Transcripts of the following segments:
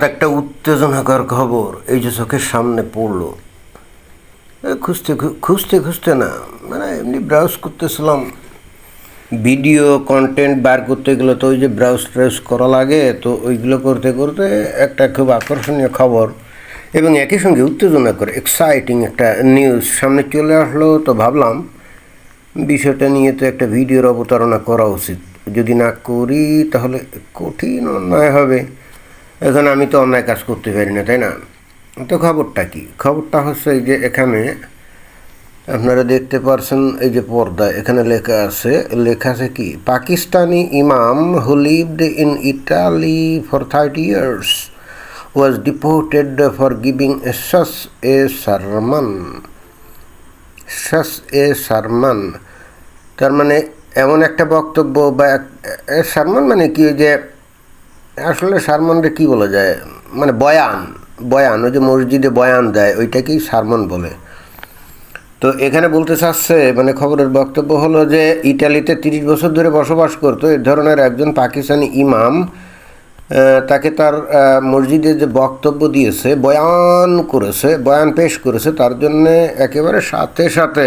হঠাৎ একটা উত্তেজনাকর খবর এই যে চোখের সামনে পড়ল। খুঁজতে খুঁজতে খুঁজতে না মানে এমনি ব্রাউজ করতেছিলাম। ভিডিও কন্টেন্ট বার করতে গেলে তো ওই যে ব্রাউজ ট্রাউজ করা লাগে, তো ওইগুলো করতে করতে একটা খুব আকর্ষণীয় খবর এবং একই সঙ্গে উত্তেজনা করে এক্সাইটিং একটা নিউজ সামনে চলে আসলো। তো ভাবলাম, বিষয়টা নিয়ে তো একটা ভিডিওর অবতারণা করা উচিত। যদি না করি তাহলে কঠিন অন্যায় হবে। এখন আমি তো অন্যায় কাজ করতে পারি না, তাই না? তো খবরটা কি? খবরটা হচ্ছে এই যে এখানে আপনারা দেখতে পারছেন এই যে পর্দা এখানে লেখা আছে লেখা আছে কি? Pakistani imam who lived in Italy for thirty years was deported for giving a sauce a sermon sauce a sermon তার মানে এমন একটা বক্তব্য বা সারমান মানে কি? যে আসলে সারমনরে কি বলা যায়? মানে বয়ান বয়ান, ওই যে মসজিদে বয়ান দেয়, ওইটাকেই সারমন বলে। তো এখানে বলতে চাচ্ছে মানে খবরের বক্তব্য হলো যে, ইটালিতে তিরিশ বছর ধরে বসবাস করতো, এ ধরনের একজন পাকিস্তানি ইমাম তাকে তার মসজিদে যে বক্তব্য দিয়েছে, বয়ান করেছে, বয়ান পেশ করেছে, তার জন্যে একেবারে সাথে সাথে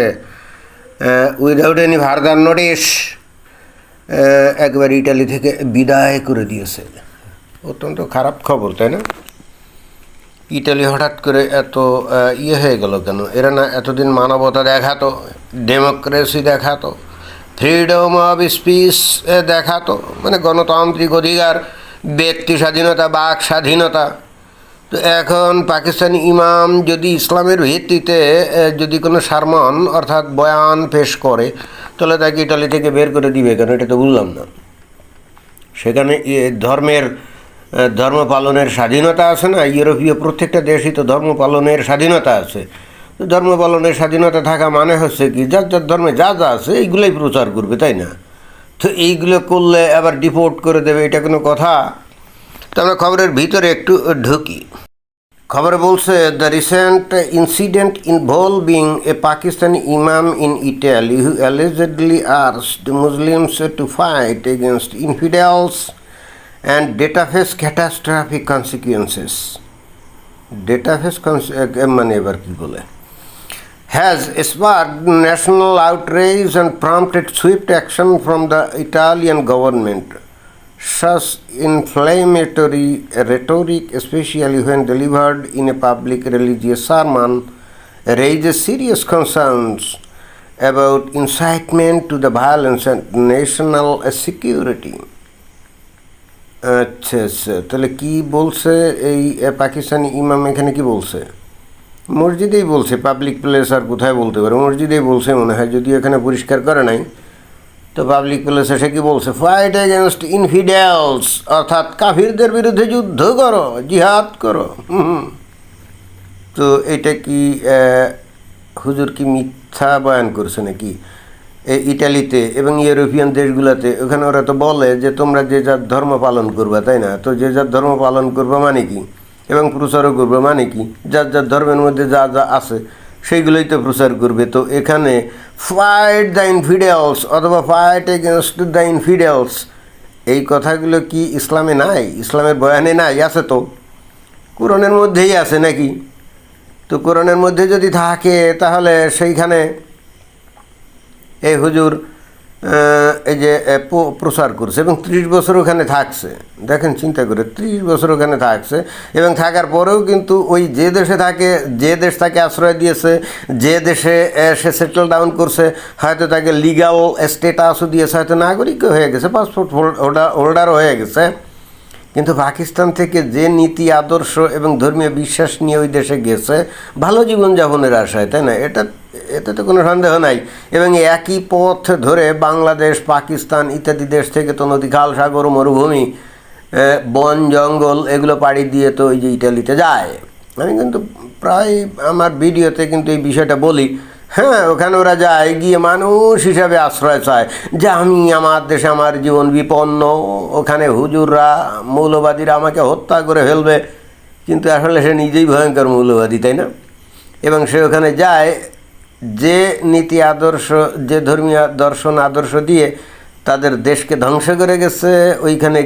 উইদাউট এনি ভার্দার নোটিশ একবার ইটালি থেকে বিদায় করে দিয়েছে। অত্যন্ত খারাপ খবর, তাই না? ইটালি হঠাৎ করে এত ইয়ে হয়ে গেল কেন? এরা না এতদিন মানবতা দেখাতো ডেমোক্রেসি দেখাতো, ফ্রিডম অফ স্পিচ দেখাতো মানে গণতান্ত্রিক অধিকার, ব্যক্তি স্বাধীনতা, বাক স্বাধীনতা। তো এখন পাকিস্তানি ইমাম যদি ইসলামের ভিত্তিতে যদি কোনো সারমন, অর্থাৎ বয়ান পেশ করে, তাহলে তাকে ইটালি থেকে বের করে দিবে কেন? এটা তো বুঝলাম না। সেখানে ধর্মের ধর্ম পালনের স্বাধীনতা আছে না? ইউরোপীয় প্রত্যেকটা দেশই তো ধর্ম পালনের স্বাধীনতা আছে। তো ধর্ম পালনের স্বাধীনতা থাকা মানে হচ্ছে কি? যার যার ধর্মে যা যা আছে, এইগুলোই প্রচার করবে, তাই না? তো এইগুলো করলে আবার ডিপোর্ট করে দেবে, এটা কোনো কথা? তো আমরা খবরের ভিতরে একটু ঢুকি। খবরে বলছে the recent incident involving a Pakistani imam in Italy who allegedly urged Muslims to fight against infidels And data face catastrophic consequences data face মানে এবার কী বলে has sparked national outrage and prompted swift action from the Italian government. Such inflammatory rhetoric, especially when delivered in a public religious sermon, raises serious concerns about incitement to the violence and national security. আচ্ছা আচ্ছা। তাহলে কি বলছে এই পাকিস্তানি ইমাম এখানে কি বলছে? মসজিদেই বলছে পাবলিক প্লেস আর কোথায় বলতে পারে? মসজিদেই বলছে মনে হয় যদি এখানে পরিষ্কার করে নাই। তো পাবলিক প্লেসে সে কি বলছে? ফাইট এগেনস্ট ইনফিডেলস অর্থাৎ কাফিরদের বিরুদ্ধে যুদ্ধ করো, জিহাদ করো। তো এটা কি হুজুর কি মিথ্যা বয়ান করছে নাকি? ইটালিতে এবং ইউরোপিয়ান দেশগুলোতে, ওখানে ওরা তো বলে যে তোমরা যে যার ধর্ম পালন করবা, তাই না? তো যে যার ধর্ম পালন করবা মানে কি? এবং প্রচারও করবে মানে কি? যার যার ধর্মের মধ্যে যা যা আছে, সেইগুলোই তো প্রচার করবে। তো এখানে ফাইট দ্য ইনফিডেলস অথবা ফাইট এগেনস্ট দ্য ইনফিডেলস এই কথাগুলো কি ইসলামে নাই? ইসলামের বয়ানে নাই, আছে তো। কোরআনের মধ্যেই আছে নাকি? তো কোরআনের মধ্যে যদি থাকে, তাহলে সেইখানে এই হুজুর এই যে আহ, প- করছে এবং ত্রিশ বছর ওখানে থাকছে। দেখেন চিন্তা করে ত্রিশ বছর ওখানে থাকছে এবং থাকার পরেও কিন্তু ওই যে দেশে থাকে যে দেশ তাকে আশ্রয় দিয়েছে যে দেশে সে সেটেল ডাউন করছে হয়তো তাকে লিগাল স্টেটাসও দিয়েছে হয়তো নাগরিকও হয়ে গেছে পাসপোর্ট হোল্ডার হোল্ডারও হয়ে গেছে। কিন্তু পাকিস্তান থেকে যে নীতি আদর্শ এবং ধর্মীয় বিশ্বাস নিয়ে ওই দেশে গেছে ভালো জীবনযাপনের আশায় তাই না? এটা এতে তো কোনো সন্দেহ নাই। এবং একই পথ ধরে বাংলাদেশ, পাকিস্তান ইত্যাদি দেশ থেকে তো নদী, খাল, সাগর, মরুভূমি বন, জঙ্গল এগুলো পাড়ি দিয়ে তো ওই যে ইটালিতে যায়। আমি কিন্তু প্রায় আমার ভিডিওতে কিন্তু এই বিষয়টা বলি। হ্যাঁ ওখানে ওরা যায়, গিয়ে মানুষ হিসাবে আশ্রয় চায়। যে আমি আমার দেশে আমার জীবন বিপন্ন, ওখানে হুজুররা, মৌলবাদীরা আমাকে হত্যা করে ফেলবে। কিন্তু আসলে সে নিজেই ভয়ঙ্কর মৌলবাদী, তাই না? এবং সে ওখানে যায় যে নীতি আদর্শ, যে ধর্মীয় দর্শন আদর্শ দিয়ে তাদের দেশকে ধ্বংস করে গেছে, ওইখানে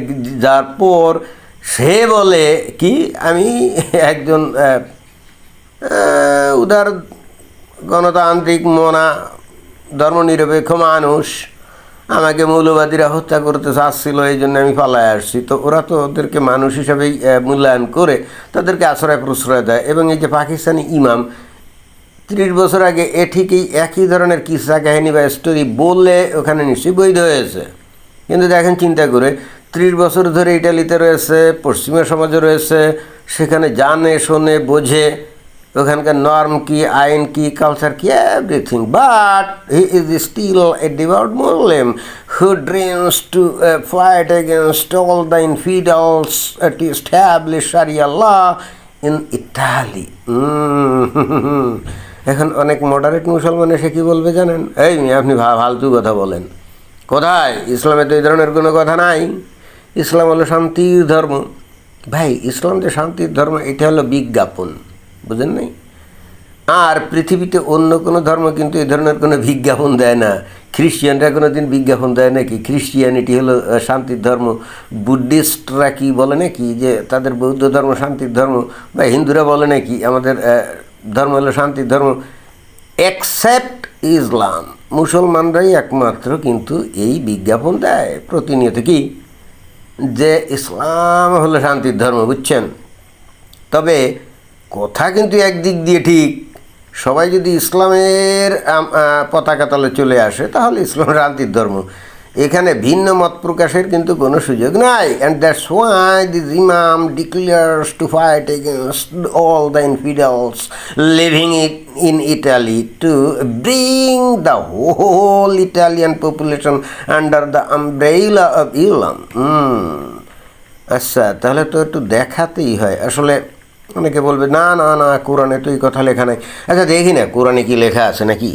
যার পর সে বলে কি, আমি একজন উদার গণতান্ত্রিক মনা, ধর্মনিরপেক্ষ মানুষ, আমাকে মৌলবাদীরা হত্যা করতে চাচ্ছিল, এই জন্য আমি পালায় আসছি। তো ওরা তো ওদেরকে মানুষ হিসাবেই মূল্যায়ন করে তাদেরকে আশ্রয় প্রশ্রয় দেয়। এবং এই যে পাকিস্তানি ইমাম ত্রিশ বছর আগে এ ঠিকই একই ধরনের কিসা কাহিনী বা স্টোরি বললে ওখানে নিশ্চয়ই বৈধ হয়েছে। কিন্তু দেখেন, চিন্তা করে, ত্রিশ বছর ধরে ইটালিতে রয়েছে, পশ্চিমা সমাজে রয়েছে, সেখানে জানে, শোনে, বোঝে, ওখানকার নর্ম কি, আইন কি কালচার কি everything but he is still a devout Muslim who dreams to fight against all the infidels to establish sharia law in Italy এখন অনেক মডারেট মুসলমান এসে কি বলবে জানেন? এই আপনি ফালতু কথা বলেন। কোথায়? ইসলামে তো এই ধরনের কোনো কথা নাই। ইসলাম হলো শান্তির ধর্ম। ভাই, ইসলাম যে শান্তির ধর্ম, এটা হলো বিজ্ঞাপন। বুঝেন নাই? আর পৃথিবীতে অন্য কোনো ধর্ম কিন্তু এই ধরনের কোনো বিজ্ঞাপন দেয় না। খ্রিস্টিয়ানরা কোনো দিন বিজ্ঞাপন দেয় নাকি? খ্রিস্টিয়ানিটি হলো শান্তির ধর্ম। বুদ্ধিস্টরা কি বলে নাকি? যে তাদের বৌদ্ধ ধর্ম, শান্তির ধর্ম? বা হিন্দুরা বলে নাকি? আমাদের ধর্ম হলো শান্তির ধর্ম এক্সেপ্ট ইসলাম মুসলমানরাই একমাত্র কিন্তু এই বিজ্ঞাপন দেয়। প্রতিনিয়ত কি? যে ইসলাম হলো শান্তির ধর্ম, বুঝছেন? তবে কথা কিন্তু একদিক দিয়ে ঠিক। সবাই যদি ইসলামের পতাকা তলে চলে আসে, তাহলে ইসলাম শান্তির ধর্ম। এখানে ভিন্ন মত প্রকাশের কিন্তু কোনো সুযোগ নাই। And that's why this imam declares to fight against all the infidels living it in Italy to bring the whole Italian population under the umbrella of Islam আচ্ছা তাহলে তো একটু দেখাতেই হয়। আসলে অনেকে বলবে, না না না, কোরআনে তো এই কথা লেখা নাই। আচ্ছা দেখি না, কোরআনে কি লেখা আছে নাকি?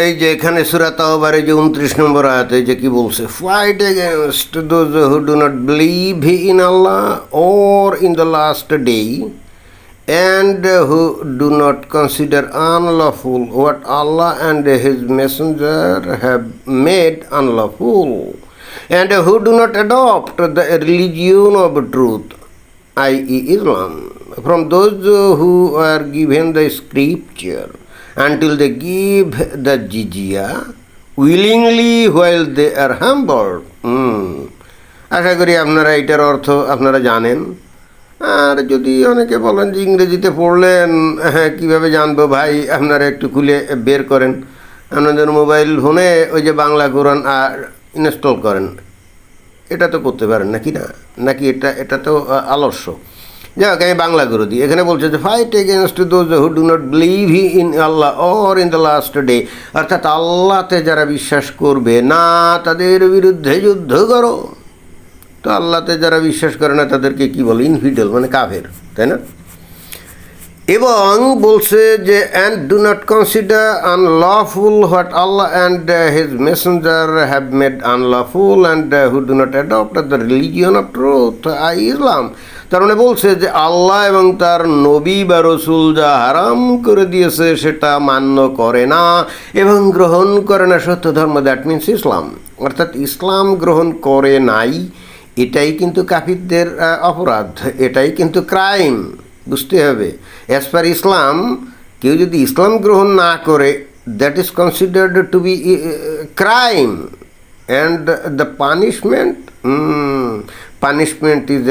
এই যে এখানে সুরা তাওবারে যে উনত্রিশ নম্বর আয়াতে যে কি বলছে fight against those who do not believe in Allah or in the last day and who do not consider unlawful what Allah and His Messenger have made unlawful, and who do not adopt the religion of truth, i.e., Islam, from those who are given the scripture Until they give the jizya willingly while they are humbled. Hmm. আশা করি আপনারা এটার অর্থ আপনারা জানেন। আর যদি অনেকে বলেন যে ইংরেজিতে পড়লেন হ্যাঁ কীভাবে জানব ভাই? আপনারা একটু খুলে বের করেন। আপনাদের মোবাইল ফোনে ওই যে বাংলা কোরআন আর ইনস্টল করেন। এটা তো করতে পারেন, নাকি না? নাকি এটা এটা তো আলস্য। যাই হোক আমি বাংলা করে দিই। এখানে বলছে যে fight against those who do not believe he in Allah or in the last day অর্থাৎ আল্লাহতে যারা বিশ্বাস করবে, না, তাদের বিরুদ্ধে যুদ্ধ করো। তো আল্লাহতে যারা বিশ্বাস করে না, তাদেরকে কি বলে? ইনফিডেল মানে কাফের, তাই না? এবং বলছে যে and do not consider unlawful what Allah and his messenger have made unlawful and who do not adopt the religion of truth I Islam তার মানে বলছে যে আল্লাহ এবং তার নবী বা রসুল যা হারাম করে দিয়েছে সেটা মান্য করে না এবং গ্রহণ করে না সত্য ধর্ম দ্যাট মিনস ইসলাম। অর্থাৎ ইসলাম গ্রহণ করে নাই, এটাই কিন্তু কাফিরদের অপরাধ, এটাই কিন্তু ক্রাইম বুঝতে হবে। অ্যাজ পার ইসলাম, কেউ যদি ইসলাম গ্রহণ না করে that is considered to be crime and the punishment punishment is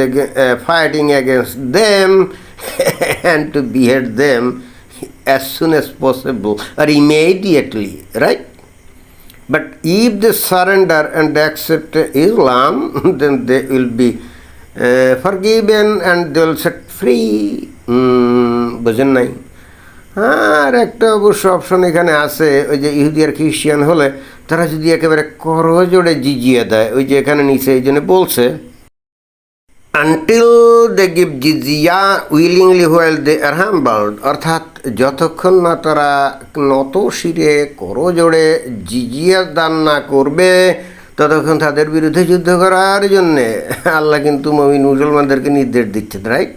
fighting against them and to behead them as soon as possible or immediately, right? But if they surrender and accept Islam, then they will be uh, forgiven and they will set free. Hmm, বুঝেন নাই আর একটা অবশ্য option এখানে আছে ওই যে ইহুদি আর Christian হলে তারা যদি একেবারে করজোড়ে জিজিয়ে দেয় ওই যে এখানে নিচে এই জন্য বলছে until they give jizya willingly while they are humbled অর্থাৎ যতক্ষণ না তারা নত শিরে করজোড়ে জিজিয়া দান না করবে, ততক্ষণ তাদের বিরুদ্ধে যুদ্ধ করার জন্যে। আল্লাহ কিন্তু মমিন মুসলমানদেরকে নির্দেশ দিচ্ছেন রাইট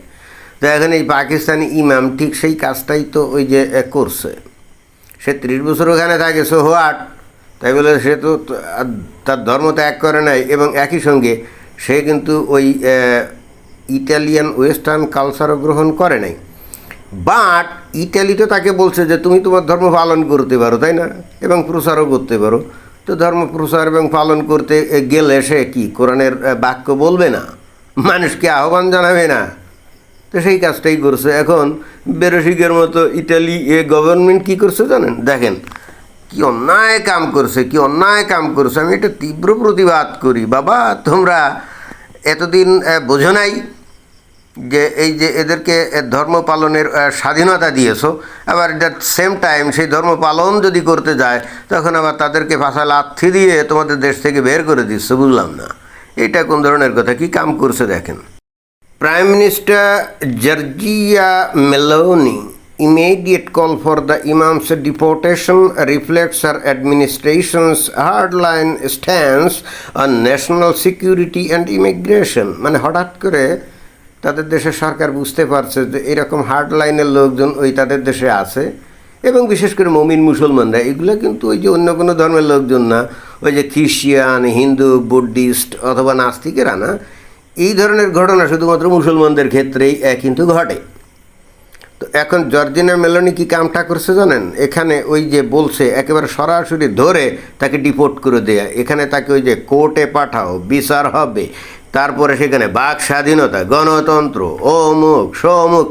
তো এখন এই পাকিস্তানি ইমাম ঠিক সেই কাজটাই তো ওই যে করছে। সে ত্রিশ বছর ওখানে থাকে, সো হোয়াট? তাই বলে সে তো তার ধর্ম ত্যাগ করে নাই এবং একই সঙ্গে সে কিন্তু ওই ইটালিয়ান ওয়েস্টার্ন কালচারও গ্রহণ করে নাই। বাট ইটালি তো তাকে বলছে যে, তুমি তোমার ধর্ম পালন করতে পারো, তাই না? এবং প্রচারও করতে পারো। তো ধর্ম প্রচার এবং পালন করতে গেলে সে কি, কোরআনের বাক্য বলবে না? মানুষকে আহ্বান জানাবে না? তো সেই কাজটাই করছে। এখন বেরসিকের মতো ইটালি এ গভর্নমেন্ট কি করছে জানেন? দেখেন, কি অন্যায় কাম করছে, কি অন্যায় কাম করছে। আমি এটা তীব্র প্রতিবাদ করি। বাবা, তোমরা এতদিন বোঝো নাই যে এই যে এদেরকে ধর্ম পালনের স্বাধীনতা দিয়েছ। আবার দ্যাট সেম টাইম সেই ধর্ম পালন যদি করতে যায়, তখন আবার তাদেরকে ভাষা লাথি দিয়ে তোমাদের দেশ থেকে বের করে দিচ্ছ, বুঝলাম না। এটা কোন ধরনের কথা? কি কাম করছে দেখেন। Prime minister Giorgia Meloni immediate call for the imam's deportation reflects her administration's hardline stance on national security and immigration. মানে হঠাৎ করে তাদের দেশের সরকার বুঝতে পারছে যে এরকম হার্ড লাইনের লোকজন ওই তাদের দেশে আছে এবং বিশেষ করে মমিন মুসলমানরা, এগুলো কিন্তু ওই যে অন্য কোনো ধর্মের লোকজন না, ওই যে খ্রিস্টিয়ান হিন্দু, বুদ্ধিস্ট অথবা নাস্তিকেরা না, এই ধরনের ঘটনা শুধুমাত্র মুসলমানদের ক্ষেত্রেই কিন্তু ঘটে। তো এখন জর্জিনা মেলোনি কি কামটা করছে জানেন? এখানে ওই যে বলছে, একেবারে সরাসরি ধরে তাকে ডিপোর্ট করে দেয়া। এখানে তাকে ওই যে কোর্টে পাঠাও, বিচার হবে। তারপরে সেখানে বাক স্বাধীনতা, গণতন্ত্র, অমুক, সমুক,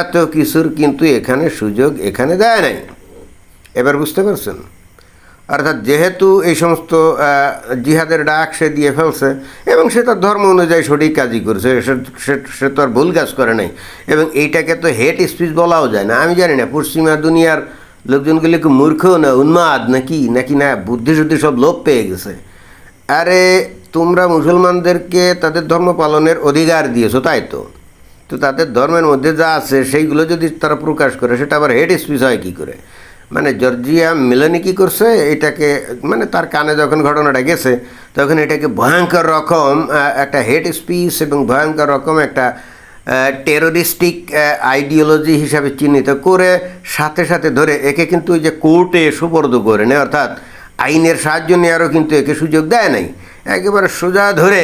এত কিছুর কিন্তু এখানে সুযোগ এখানে দেয় নাই। এবার বুঝতে পারছেন? অর্থাৎ যেহেতু এই সমস্ত জিহাদের ডাক সে দিয়ে ফেলছে, এবং সে তার ধর্ম অনুযায়ী সঠিক কাজই করছে, সে- তো আর ভুল কাজ করে নাই। এবং এইটাকে তো হেট স্পিচ বলাও যায় না। আমি জানি না, পশ্চিমা দুনিয়ার লোকজনগুলি কি মূর্খ না উন্মাদ নাকি নাকি না বুদ্ধি শুদ্ধি সব লোপ পেয়ে গেছে? আরে, তোমরা মুসলমানদেরকে তাদের ধর্ম পালনের অধিকার দিয়েছ, তাই তো? তো তাদের ধর্মের মধ্যে যা আছে, সেইগুলো যদি তারা প্রকাশ করে, সেটা আবার হেড স্পিচ হয় কী করে? মানে জর্জিয়া মিলনি কী করছে? এটাকে মানে তার কানে যখন ঘটনাটা গেছে, তখন এটাকে ভয়ঙ্কর রকম একটা হেড স্পিচ এবং ভয়ঙ্কর রকম একটা টেরোরিস্টিক আইডিওলজি হিসাবে চিহ্নিত করে সাথে সাথে ধরে একে কিন্তু ওই যে কোর্টে সুপর্দ করে নেয়, অর্থাৎ আইনের সাহায্য নেওয়ারও কিন্তু একে সুযোগ দেয় নাই। একেবারে সোজা ধরে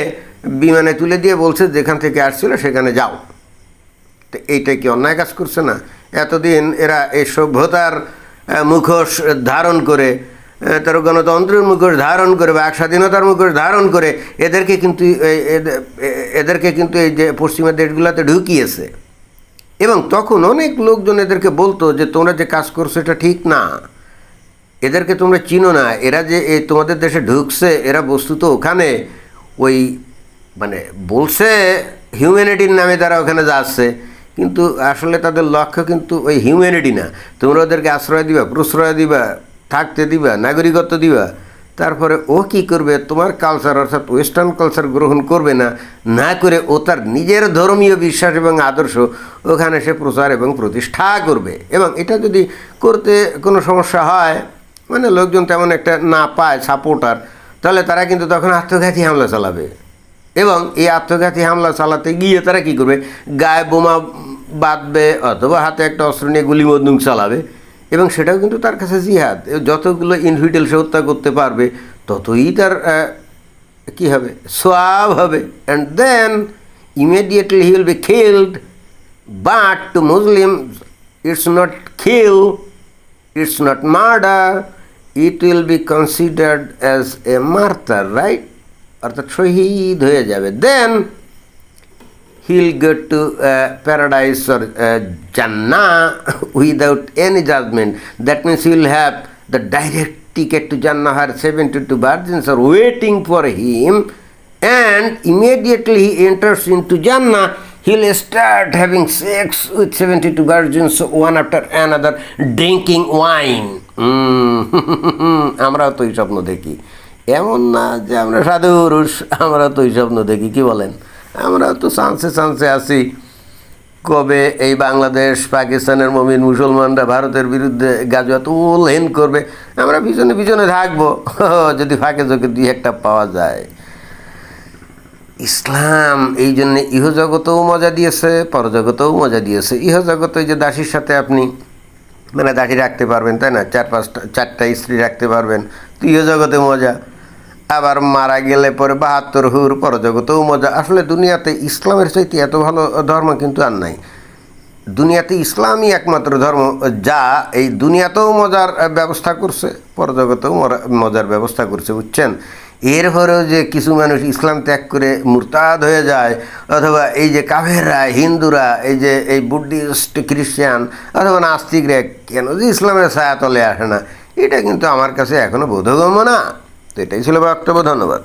বিমানে তুলে দিয়ে বলছে, যেখান থেকে আসছিল সেখানে যাও। তো এইটা কি অন্যায় কাজ করছে না? এতদিন এরা এই সভ্যতার মুখোশ ধারণ করে তার গণতন্ত্রের মুখোশ ধারণ করে বা এক স্বাধীনতার মুখোশ ধারণ করে এদেরকে কিন্তু এদেরকে কিন্তু এই যে পশ্চিমা দেশগুলোতে ঢুকিয়েছে। এবং তখন অনেক লোকজন এদেরকে বলতো যে, তোমরা যে কাজ করছ এটা ঠিক না। এদেরকে তোমরা চিনো না। এরা যে তোমাদের দেশে ঢুকছে, এরা বস্তুত ওখানে ওই মানে বলছে হিউম্যানিটির নামে তারা ওখানে যাচ্ছে। কিন্তু আসলে তাদের লক্ষ্য কিন্তু ওই হিউম্যানিটি না। তোমরা ওদেরকে আশ্রয় দিবা, প্রশ্রয় দিবা, থাকতে দিবা, নাগরিকত্ব দিবা। তারপরে ও কি করবে? তোমার কালচার অর্থাৎ ওয়েস্টার্ন কালচার গ্রহণ করবে না। না করে ও তার নিজের ধর্মীয় বিশ্বাস এবং আদর্শ ওখানে সে প্রচার এবং প্রতিষ্ঠা করবে। এবং এটা যদি করতে কোনো সমস্যা হয় মানে লোকজন তেমন একটা না পায় সাপোর্টার তাহলে তারা কিন্তু তখন আত্মঘাতী হামলা চালাবে। এবং এই আত্মঘাতী হামলা চালাতে গিয়ে তারা কি করবে? গায়ে বোমা বাঁধবে অথবা হাতে একটা অস্ত্র নিয়ে গুলি বন্দুক চালাবে। এবং সেটাও কিন্তু তার কাছে জিহাদ। যতগুলো ইনভিটেল সে হত্যা করতে পারবে ততই তার কি হবে? সোয়াব হবে। And then immediately he will be killed but to Muslim it's not খেল it's not murder it will be considered as a martyr, right? অর্থাৎ শহীদ হয়ে যাবে দেন to uh, paradise or uh, Jannah without any judgment. That means he'll have the direct ticket to Jannah. Her 72 virgins are waiting for him, and immediately he enters into Jannah. He'll start having sex with 72 virgins, one after another, drinking wine. Mm, আমরাও তো এই স্বপ্ন দেখি এমন না যে আমরা সাধু পুরুষ আমরা তো এই স্বপ্ন দেখি, কি বলেন? আমরা তো চান্সে চান্সে আছি। কবে এই বাংলাদেশ, পাকিস্তানের মমিন মুসলমানরা ভারতের বিরুদ্ধে গাজুয়াত উলহেন করবে, আমরা পিছনে পিছনে থাকব। যদি ফাঁকে চোখে দুই একটা পাওয়া যায়। ইসলাম এই জন্যে ইহজগতেও মজা দিয়েছে, পরজগতেও মজা দিয়েছে। ইহজগতে যে দাসীর সাথে আপনি মানে দাসী রাখতে পারবেন, তাই না? চার পাঁচটা, চারটা স্ত্রী রাখতে পারবেন, তো ইহজগতে মজা। আবার মারা গেলে পরে বাহাত্তর হুর পরজগতেও মজা। আসলে দুনিয়াতে ইসলামের চাইতে এত ভালো ধর্ম কিন্তু আর নাই। দুনিয়াতে ইসলামই একমাত্র ধর্ম, যা এই দুনিয়াতেও মজার ব্যবস্থা করছে, পরজগতেও মজার ব্যবস্থা করছে, বুঝছেন? এরপরেও যে কিছু মানুষ ইসলাম ত্যাগ করে মুরতাদ হয়ে যায়, অথবা এই যে কাভেররা হিন্দুরা, এই যে এই বুদ্ধিস্ট খ্রিস্টান, অথবা নাস্তিকরা, কেন যে ইসলামের ছায়া তলে আসে না? এটা কিন্তু আমার কাছে এখনও বোধগম্য না। তো এটাই ছিল বক্তব্য ধন্যবাদ।